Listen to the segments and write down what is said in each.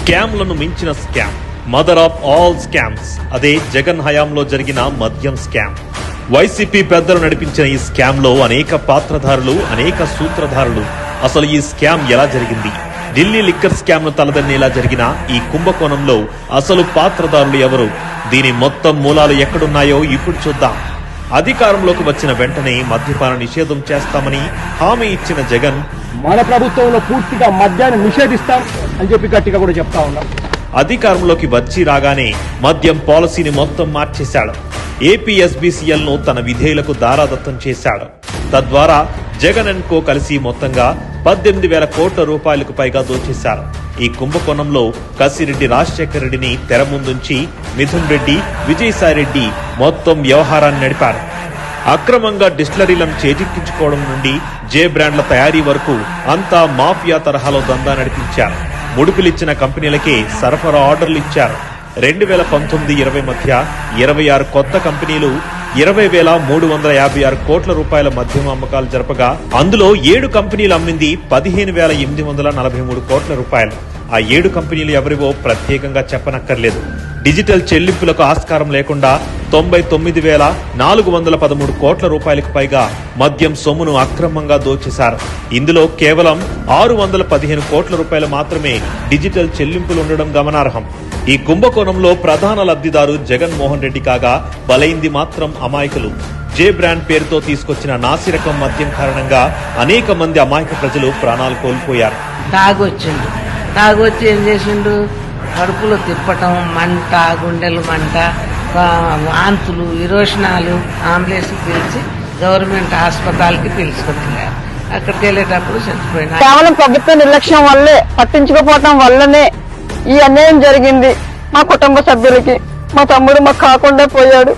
స్కామ్లను మించిన scam. Mother of all scams అదే జగన్ హయాంలో జరిగిన మద్యం స్కామ్. వైసీపీ పెద్దలు నడిపించిన ఈ స్కామ్లో అనేక పాత్రధారులు అనేక సూత్రధారులు. అసలు ఈ స్కామ్ ఎలా జరిగింది? ఢిల్లీ లిక్కర్ స్కామ్ను తలదన్నేలా జరిగిన ఈ కుంభకోణంలో అసలు పాత్రధారులు ఎవరు? దీని మొత్తం మూలాలు ఎక్కడున్నాయో ఇప్పుడు చూద్దాం. అధికారంలోకి వచ్చిన వెంటనే మద్యపాన నిషేధం చేస్తామని హామీ ఇచ్చిన జగన్ మన ప్రభుత్వంలో పూర్తిగా మద్యాన్ని నిషేధిస్తాం. అని చెప్పి గట్టిగా కూడా చెప్తా ఉన్నాం. అధికారంలోకి వచ్చి రాగానే మద్యం పాలసీని మొత్తం మార్చేశాడు. ఏపీఎస్బీసీఎల్ను తన విధేయులకు దారాదత్తం చేశాడు. తద్వారా జగన్ అండ్ కో కలిసి మొత్తంగా పద్దెనిమిది వేల కోట్ల రూపాయలకు పైగా దోచేశారు. ఈ కుంభకోణంలో కసిరెడ్డి రాజశేఖర రెడ్డిని తెర ముందుంచి మిథున్ రెడ్డి విజయసాయి రెడ్డి మొత్తం వ్యవహారాన్ని నడిపారు. అక్రమంగా డిస్టిలరీలను చేజిక్కించుకోవడం నుండి జే బ్రాండ్ల తయారీ వరకు అంతా మాఫియా తరహాలో దందా నడిపించారు. ముడుపులిచ్చిన కంపెనీలకి సరఫరా ఆర్డర్లు ఇచ్చారు. రెండు వేల పంతొమ్మిది ఇరవై మధ్య ఇరవై ఆరు కొత్త కంపెనీలు ఇరవై వేల మూడు వందల యాభై ఆరు కోట్ల రూపాయల మద్యం అమ్మకాలు జరపగా అందులో ఏడు కంపెనీలు అమ్మింది పదిహేను వేల ఎనిమిది వందల నలభై మూడు కోట్ల రూపాయలు. ఆ ఏడు కంపెనీలు ఎవరివో ప్రత్యేకంగా చెప్పనక్కర్లేదు. డిజిటల్ చెల్లింపులకు ఆస్కారం లేకుండా తొంభై తొమ్మిది వేల నాలుగు వందల పదమూడు కోట్ల రూపాయలకు పైగా మద్యం సొమ్మును అక్రమంగా దోచేశారు. ఇందులో కేవలం ఆరు వందల పదిహేను కోట్ల రూపాయలు మాత్రమే డిజిటల్ చెల్లింపులు ఉండడం గమనార్హం. ఈ కుంభకోణంలో ప్రధాన లబ్ధిదారు జగన్మోహన్ రెడ్డి కాగా బలైంది మాత్రం అమాయకులు. జే బ్రాండ్ పేరుతో తీసుకొచ్చిన నాసిరకం మద్యం కారణంగా అనేక మంది అమాయక ప్రజలు ప్రాణాలు కోల్పోయారు. తాగొచ్చిండు. తాగొచ్చి ఏం చేసిండు? కడుపులో తిప్పటం మంట గుండెలు మంట వాంతులు ఇరోషణాలు అంబులెన్స్ పిలిచి గవర్నమెంట్ హాస్పిటల్కి పిలుచుకుంటున్నారు అక్కడికి వెళ్ళేటప్పుడు చనిపోయినా కేవలం ప్రభుత్వ నిర్లక్ష్యం వల్లే పట్టించుకోపోవటం వల్లనే ఈ అన్యాయం జరిగింది మా కుటుంబ సభ్యులకి. మా తమ్ముడు మాకు కాకుండా పోయాడు.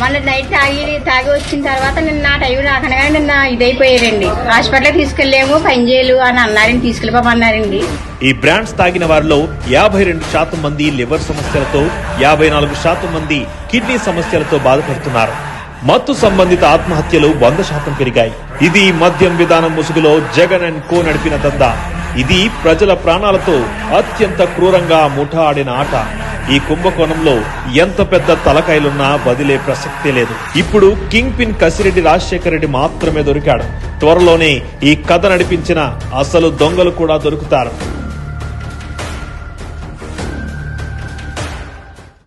మళ్ళీ నైట్ తాగి తాగి వచ్చిన తర్వాత నిన్న టైం రాకనగానే నిన్న ఇదైపోయారండి. హాస్పిటల్ తీసుకెళ్ళేము పని చేయలు అని అన్నారండి తీసుకెళ్ళిపోమన్నారండి. ఈ బ్రాండ్స్ తాగిన వారిలో యాభై రెండు శాతం మంది లివర్ సమస్యలతో యాభై నాలుగు శాతం మంది కిడ్నీ సమస్యలతో బాధపడుతున్నారు. మత్తు సంబంధిత ఆత్మహత్యలు వంద శాతం పెరిగాయి. ఇది మద్యం విధానం ముసుగులో జగన్ అండ్ కో నడిపిన దందా. ఇది ప్రజల ప్రాణాలతో అత్యంత క్రూరంగా ముఠా ఆడిన ఆట. ఈ కుంభకోణంలో ఎంత పెద్ద తలకాయలున్నా వదిలే ప్రసక్తే లేదు. ఇప్పుడు కింగ్ పిన్ కసిరెడ్డి రాజశేఖర రెడ్డి మాత్రమే దొరికాడు. త్వరలోనే ఈ కథ నడిపించిన అసలు దొంగలు కూడా దొరుకుతారు.